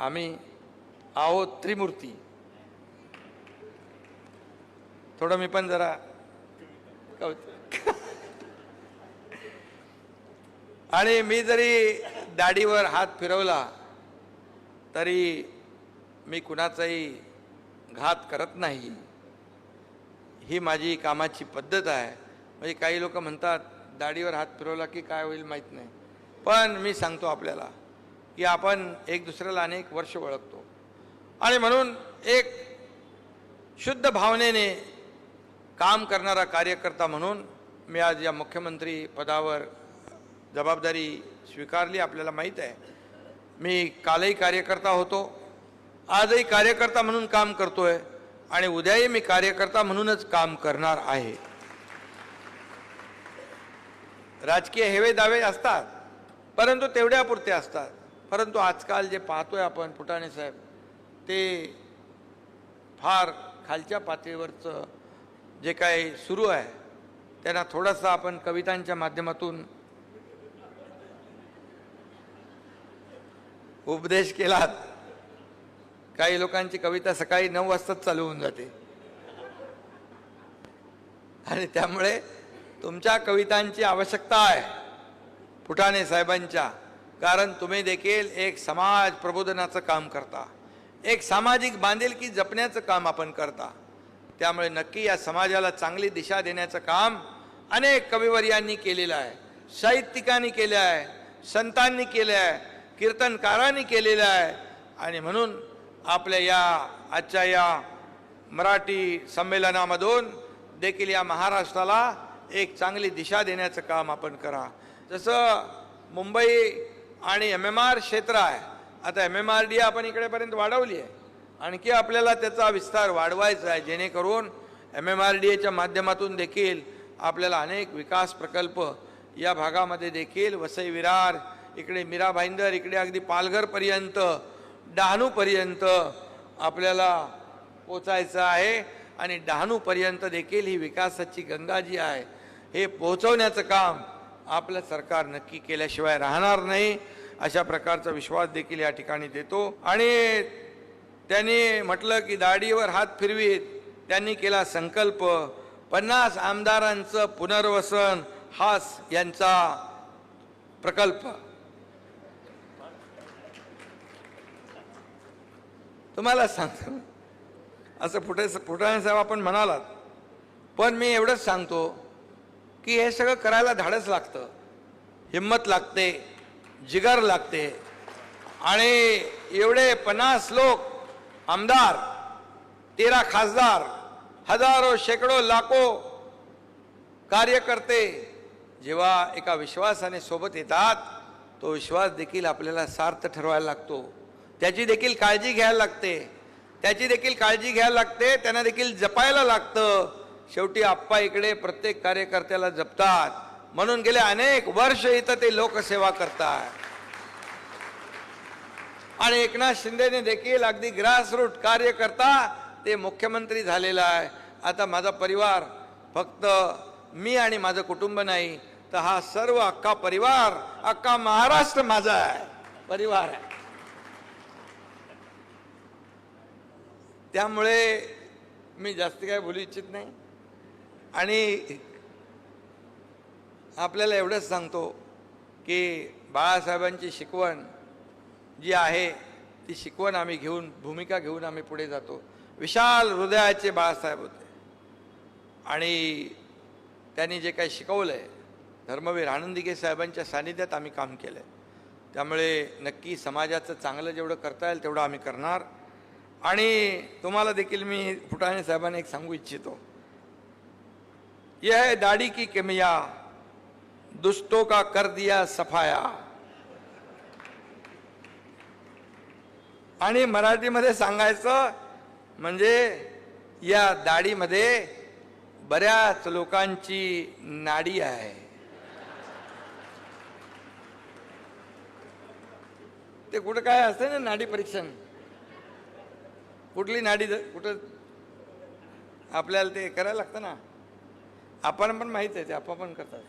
आम्ही आहोत त्रिमूर्ती. थोडं मी पण जरा आणि मी जरी दाढीवर हात फिरवला तरी मी कुणाचाही घात करत नाही. ही माझी कामाची पद्धत आहे. म्हणजे काही लोक म्हणतात दाढीवर हात फिरवला की काय होईल माहीत नाही. पण मी सांगतो आपल्याला की आपण एक दुसऱ्याला अनेक वर्ष ओळखतो. आणि म्हणून एक शुद्ध भावनेने काम करणारा कार्यकर्ता म्हणून मी आज या मुख्यमंत्री पदावर जबाबदारी स्वीकारली आपल्याला माहीत आहे. मी कालही कार्यकर्ता होतो आजही कार्यकर्ता म्हणून काम करतो आहे आणि उद्याही मी कार्यकर्ता म्हणूनच काम करणार आहे. राजकीय हेवे दावे असतात परंतु तेवढ्यापुरते असतात. परंतु आजकाल जे पाहतोय आपण फुटाणे साहेब ते फार खालच्या पातळीवरचं जे काही सुरू आहे त्यांना थोडासा आपण कवितांच्या माध्यमातून उपदेश केलात. काही लोकांची कविता सकाळी नऊ वाजताच चालू होऊन जाते. आणि त्यामुळे तुमच्या कवितांची आवश्यकता आहे फुटाणे साहेबांच्या. कारण तुम्ही देखील एक समाज प्रबोधनाचं काम करता. एक सामाजिक बांधिलकी जपण्याचं काम आपण करता. त्यामुळे नक्की या समाजाला चांगली दिशा देण्याचं काम अनेक कविवर्यांनी केलेलं आहे. साहित्यिकांनी केलं आहे. संतांनी केलं आहे. कीर्तनकारांनी केलेलं आहे. आणि म्हणून आपल्या या आजच्या या मराठी संमेलनामधून देखील या महाराष्ट्राला एक चांगली दिशा देण्याचं काम आपण करा. जसं मुंबई आणि एम एम आर क्षेत्र आहे. आता एम एम आर डी आपण इकडेपर्यंत वाढवली आहे. आणखी आपल्याला त्याचा विस्तार वाढवायचा आहे. जेणेकरून एम एम आर डी एच्या माध्यमातून देखील आपल्याला अनेक विकास प्रकल्प या भागामध्ये देखील वसई विरार इकडे मीरा भाईंदर इकडे अगदी पालघरपर्यंत डहाणूपर्यंत आपल्याला पोचायचं आहे. आणि डहाणूपर्यंत देखील ही विकासाची गंगा जी आहे. हे पोहोचवण्याचं काम आपलं सरकार नक्की केल्याशिवाय राहणार नाही अशा प्रकारचा विश्वास देखील या ठिकाणी देतो. आणि त्यांनी म्हटलं की दाढीवर हात फिरवीत त्यांनी केला संकल्प. पन्नास आमदारांचं पुनर्वसन हाच यांचा प्रकल्प. तुम्हाला सांगतो असं फुटे फुटाणे साहेब आपण म्हणालात पण मी एवढंच सांगतो की हे सगळं करायला धाडस लागतं. हिंमत लागते जिगर लागते. आणि एवढे पन्नास लोक आमदार तेरा खासदार हजारो शेकडो लाखो कार्यकर्ते जेव्हा एका विश्वासाने सोबत येतात तो विश्वास देखील आपल्याला सार्थ ठरवायला लागतो. त्याची देखील काळजी घ्यायला लागते. त्याची देखील काळजी घ्यायला लागते त्यांना देखील जपायला लागतं. शेवटी आप्पा इकडे प्रत्येक कार्यकर्त्याला जपतात. म्हणून गेले अनेक वर्ष इथं ते लोकसेवा करतात. आणि एकनाथ शिंदेने देखील अगदी ग्रासरूट कार्य करता ते मुख्यमंत्री झालेला आहे. आता माझा परिवार फक्त मी आणि माझं कुटुंब नाही तर हा सर्व अख्खा परिवार अख्खा महाराष्ट्र माझा आहे. परिवार आहे. त्यामुळे मी जास्त काय बोलू इच्छित नाही. आणि आपल्याला एवढंच सांगतो की बाळासाहेबांची शिकवण जी आहे ती शिकवण आम्ही घेऊन भूमिका घेऊन आम्ही पुढे जातो. विशाल हृदयाचे बाळासाहेब होते. आणि त्यांनी जे काही शिकवलं आहे धर्मवीर आनंदिके साहेबांच्या सानिध्यात आम्ही काम केलं आहे त्यामुळे नक्की समाजाचं चांगलं जेवढं करता येईल तेवढं आम्ही करणार. आणि तुम्हाला देखील मी फुटाणे साहेबांना एक सांगू इच्छितो. यह है दाढ़ी की किमिया दुष्टों का कर दिया सफाया। आणि मराठीमध्ये सांगायचं म्हणजे या दाढीमध्ये बऱ्याच लोकांची नाडी आहे. ते कुठं काय असते ना नाडी परीक्षण? कुठली नाडी कुठं आपल्याला ते करायला लागतं ना? आपण पण माहीत आहे ते आपण पण करतात.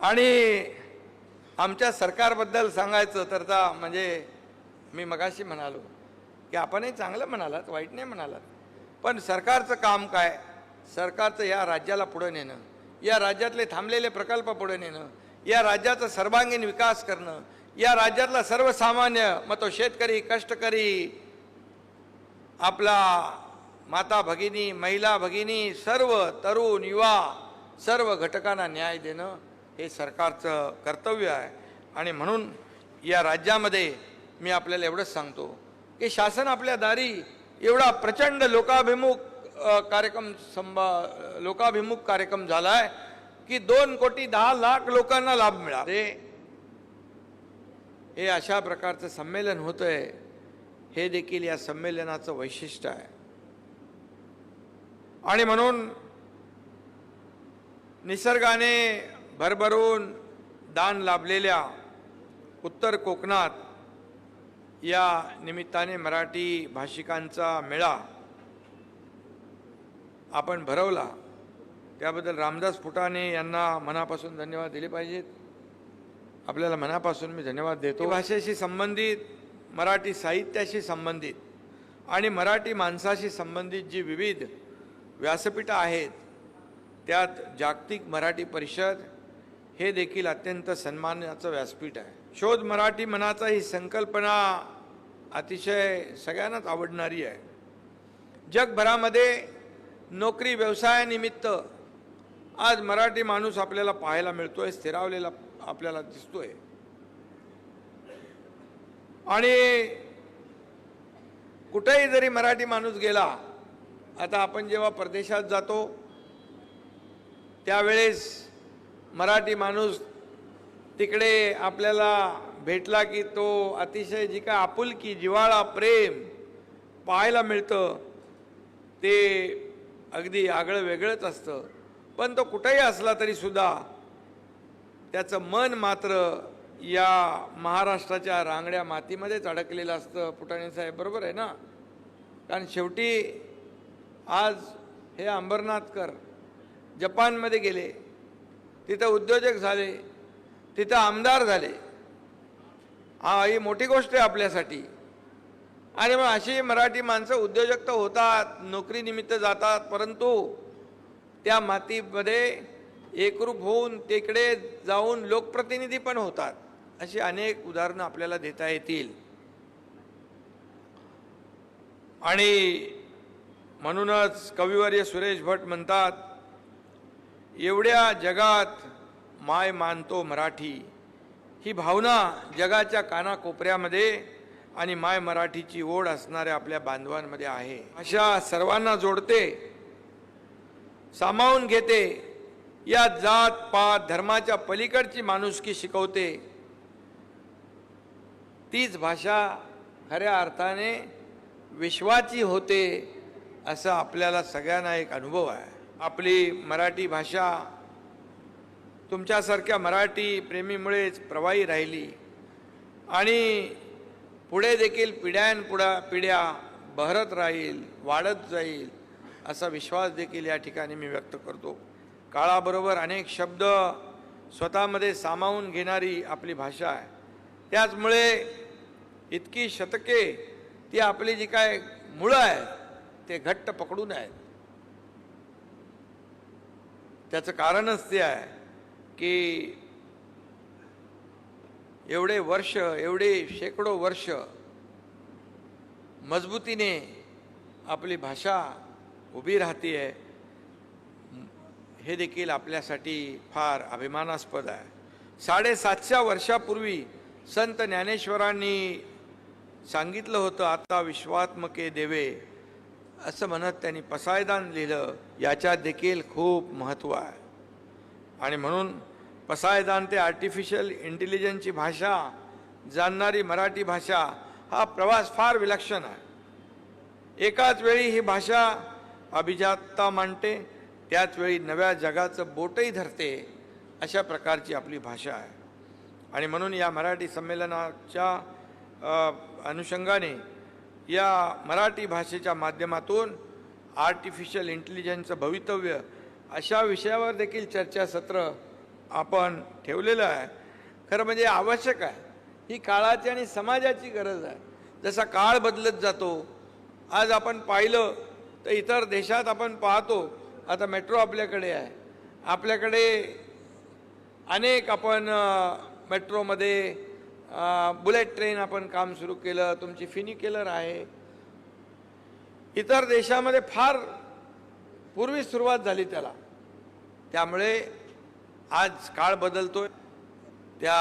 आणि आमच्या सरकारबद्दल सांगायचं तर म्हणजे मी मगाशी म्हणालो की आपणही चांगलं म्हणालात वाईट नाही म्हणालात. पण सरकारचं काम काय? सरकारचं या राज्याला पुढं नेणं या राज्यातले थांबलेले प्रकल्प पुढे नेणं या राज्याचा सर्वांगीण विकास करणं या राज्यातला सर्वसामान्य मग तो शेतकरी कष्टकरी आपला माता भगिनी महिला भगिनी सर्व तरुण युवा सर्व घटकांना न्याय देणं हे सरकारचं कर्तव्य आहे. आणि म्हणून या राज्यामध्ये मी आपल्याला एवढंच सांगतो की शासन आपल्या दारी एवढा प्रचंड लोकाभिमुख कार्यक्रम संबा लोकाभिमुख कार्यक्रम झाला आहे की दोन कोटी दहा लाख लोकांना लाभ मिळाला. हे अशा प्रकारचं संमेलन होतंय. हे देखील या संमेलनाचं वैशिष्ट्य आहे. आणि म्हणून निसर्गाने भरभरून दान लाभलेल्या उत्तर कोकणात या निमित्ताने मराठी भाषिकांचा मेळा आपण भरवला. त्याबद्दल रामदास फुटाणे यांना मनापासून धन्यवाद दिले पाहिजेत. आपल्याला मनापासून मी धन्यवाद देतो. भाषेशी संबंधित मराठी साहित्याशी संबंधित आणि मराठी माणसाशी संबंधित जी विविध व्यासपीठं आहेत त्यात जागतिक मराठी परिषद हे देखील अत्यंत सन्मानाचं व्यासपीठ आहे. शोध मराठी मनाचा ही संकल्पना अतिशय सगळ्यांनाच आवडणारी आहे. जगभरामध्ये नोकरी व्यवसायानिमित्त आज मराठी माणूस आपल्याला पाहायला मिळतोय स्थिरावलेला आपल्याला दिसतोय. आणि कुठेही जरी मराठी माणूस गेला आता आपण जेव्हा परदेशात जातो त्यावेळेस मराठी माणूस तिकडे आपल्याला भेटला की तो अतिशय जी काय आपुलकी जिव्हाळा प्रेम पाहायला मिळतं ते अगदी आगळं वेगळंच असतं. पण तो कुठेही असला तरीसुद्धा त्याचं मन मात्र या महाराष्ट्राच्या रांगड्या मातीमध्येच अडकलेलं असतं. फुटाणे साहेब बरोबर आहे ना? कारण शेवटी आज हे अंबरनाथकर जपानमध्ये गेले. तिथं उद्योजक झाले. तिथं आमदार झाले. हा ही मोठी गोष्ट आहे आपल्यासाठी. आणि मग अशी मराठी माणसं उद्योजक तर होतात नोकरीनिमित्त जातात परंतु त्या मातीमध्ये एकरूप होऊन तिकडे जाऊन लोकप्रतिनिधी पण होतात अशी अनेक उदाहरणं आपल्याला देता येतील. आणि म्हणूनच कविवर्य सुरेश भट म्हणतात एवढ्या जगात माय मानतो मराठी. ही भावना जगाच्या कानाकोपऱ्यामध्ये आणि माय मराठीची ओढ असणाऱ्या आपल्या बांधवांमध्ये आहे. अशा सर्वांना जोडते सामावून घेते या जात पात धर्माच्या पलीकडची माणुसकी शिकवते. तीच भाषा खऱ्या अर्थाने विश्वाची होते असा आपल्याला सगळ्यांना एक अनुभव आहे. आपली मराठी भाषा तुमच्यासारख्या मराठी प्रेमीमुळेच प्रवाही राहिली. आणि पुढे देखील पिढ्यानपुढा पिढ्या बहरत राहील वाढत जाईल असा विश्वास देखील या ठिकाणी मी व्यक्त करतो. काळाबरोबर अनेक शब्द स्वतःमध्ये सामावून घेणारी आपली भाषा आहे. त्याचमुळे इतकी शतके ती आपली जी काय मुळं आहेत ते घट्ट पकडून आहेत. त्याचं कारणच ते आहे की एवढे वर्ष एवढे शेकडो वर्ष मजबूतीने आपली भाषा उभी राहते आहे हे देखील आपल्यासाठी फार अभिमानास्पद आहे. साडेसातशा वर्षापूर्वी संत ज्ञानेश्वरांनी सांगितलं होतं आता विश्वात्मके देवे असं म्हणत त्यांनी पसायदान लिहिलं. याच्यात देखील खूप महत्त्व आहे. आणि म्हणून पसायदान ते आर्टिफिशियल इंटेलिजन्सची भाषा जाणणारी मराठी भाषा हा प्रवास फार विलक्षण आहे. एकाच वेळी ही भाषा अभिजातता मांडते त्याच वेळी नव्या जगाचं बोटही धरते अशा प्रकारची आपली भाषा आहे. आणि म्हणून या मराठी संमेलनाच्या अनुषंगाने या मराठी भाषेच्या माध्यमातून आर्टिफिशियल इंटेलिजन्सचं भवितव्य अशा विषयावर देखील चर्चासत्र आपण ठेवलेलं आहे. खरं म्हणजे आवश्यक आहे. ही काळाची आणि समाजाची गरज आहे. जसा काळ बदलत जातो आज आपण पाहिलं तर इतर देशात आपण पाहतो आता मेट्रो आपल्याकडे आहे. आपल्याकडे अनेक आपण मेट्रोमध्ये बुलेट ट्रेन आपण काम सुरू केलं तुमची फिनिकेलर आहे. इतर देशामध्ये फार पूर्वी सुरुवात झाली त्याला. त्यामुळे आज काळ बदलतोय. त्या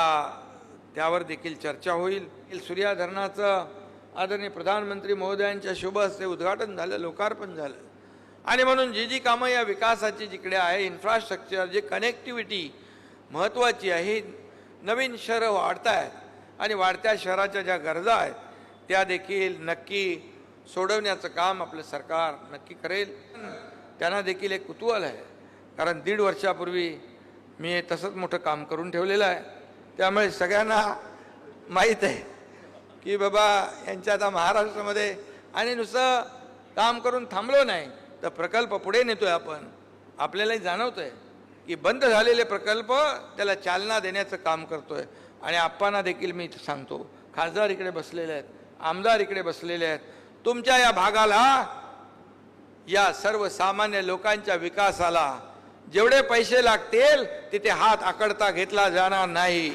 त्यावर देखील चर्चा होईल. सूर्या धरणाचं आदरणीय प्रधानमंत्री महोदयांच्या शुभ हस्ते उद्घाटन झालं लोकार्पण झालं. आणि म्हणून जी जी कामं या विकासाची जिकडे आहे इन्फ्रास्ट्रक्चर जे कनेक्टिव्हिटी महत्त्वाची आहे नवीन शहरं वाढत आहेत आणि वाढत्या शहराच्या ज्या गरजा आहेत त्या देखील नक्की सोडवण्याचं काम आपलं सरकार नक्की करेल. त्यांना देखील एक कुतूहल आहे. कारण दीड वर्षापूर्वी मी तसंच मोठं काम करून ठेवलेलं आहे. त्यामुळे सगळ्यांना माहीत आहे की बाबा यांच्या आता महाराष्ट्रामध्ये आणि नुसतं काम करून थांबलो नाही तर प्रकल्प पुढे नेतोय आपण. आपल्यालाही जाणवतंय की बंद झालेले प्रकल्प त्याला चालना देण्याचं काम करतोय. आणि आप्पांना देखील मी सांगतो खासदार इकडे बसलेले आहेत आमदार इकडे बसलेले आहेत तुमच्या या भागाला या सर्वसामान्य लोकांच्या विकासाला जेवढे पैसे लागतील तिथे हात आकडता घेतला जाणार नाही.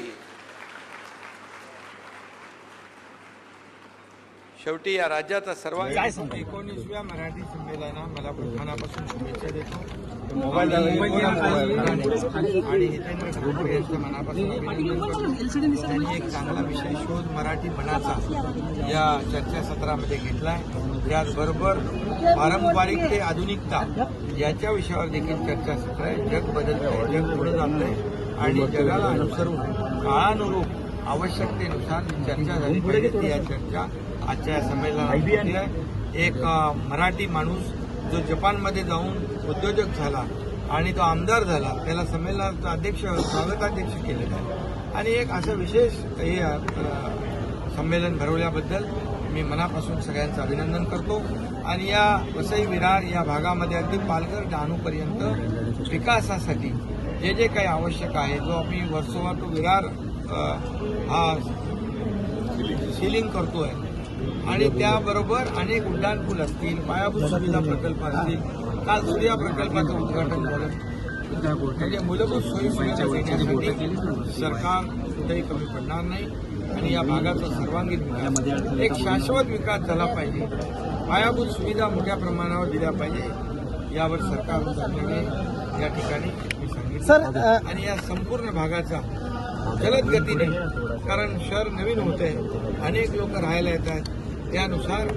शेवटी या राज्याचा सर्वांगीण एकोणीसव्या मराठी संमेलना मला मनापासून शुभेच्छा देतो. मोबाईल आणि हितेंद्र ठाकूर यांचं मनापासून अभिनंदन त्यांनी एक चांगला विषय शोध मराठी मनाचा या चर्चासत्रामध्ये घेतलाय. त्याचबरोबर पारंपरिक ते आधुनिकता याच्या विषयावर देखील चर्चासत्र आहे. जग बदलतंय जग पुढे जातंय. आणि जगाला अनुसरून काळानुरूप आवश्यकतेनुसार चर्चा झाली पाहिजे. ती या चर्चा आजच्या या संमेलनात होते आहे. एक मराठी माणूस जो जपानमध्ये जाऊन उद्योजक झाला आणि तो आमदार झाला त्याला संमेलनाचा अध्यक्ष स्वागताध्यक्ष केलेलं आहे आणि एक असं विशेष हे संमेलन भरवल्याबद्दल मी मनापासून सगळ्यांचं अभिनंदन करतो आणि या वसई विरार या भागामध्ये अगदी पालघर डहाणूपर्यंत विकासासाठी जे जे काही आवश्यक आहे जो आम्ही वर्सोवा टू विरार हा सिलिंग करतोय आणि त्याबरोबर अनेक उड्डाणपूल असतील पायाभूत सुविधा प्रकल्प असतील. काल सूर्या प्रकल्पाचं उद्घाटन झालं. म्हणजे मूलभूत सोयी सुविधा देण्यासाठी सरकार कुठेही कमी पडणार नाही. आणि या भागाचा सर्वांगीण विकास. एक शाश्वत विकास झाला पाहिजे. पायाभूत सुविधा मोठ्या प्रमाणावर दिल्या पाहिजे. यावर सरकार उतरल्याने या ठिकाणी मी सांगितलं. सर आणि या संपूर्ण भागाचा जलद गतीने कारण शहर नवीन होत आहे. अनेक लोक राहायला येत आहेत. त्यानुसार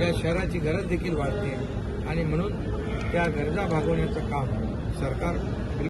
या शहराची गरज देखील वाढते. आणि म्हणून त्या गरजा भागवण्याचं काम सरकार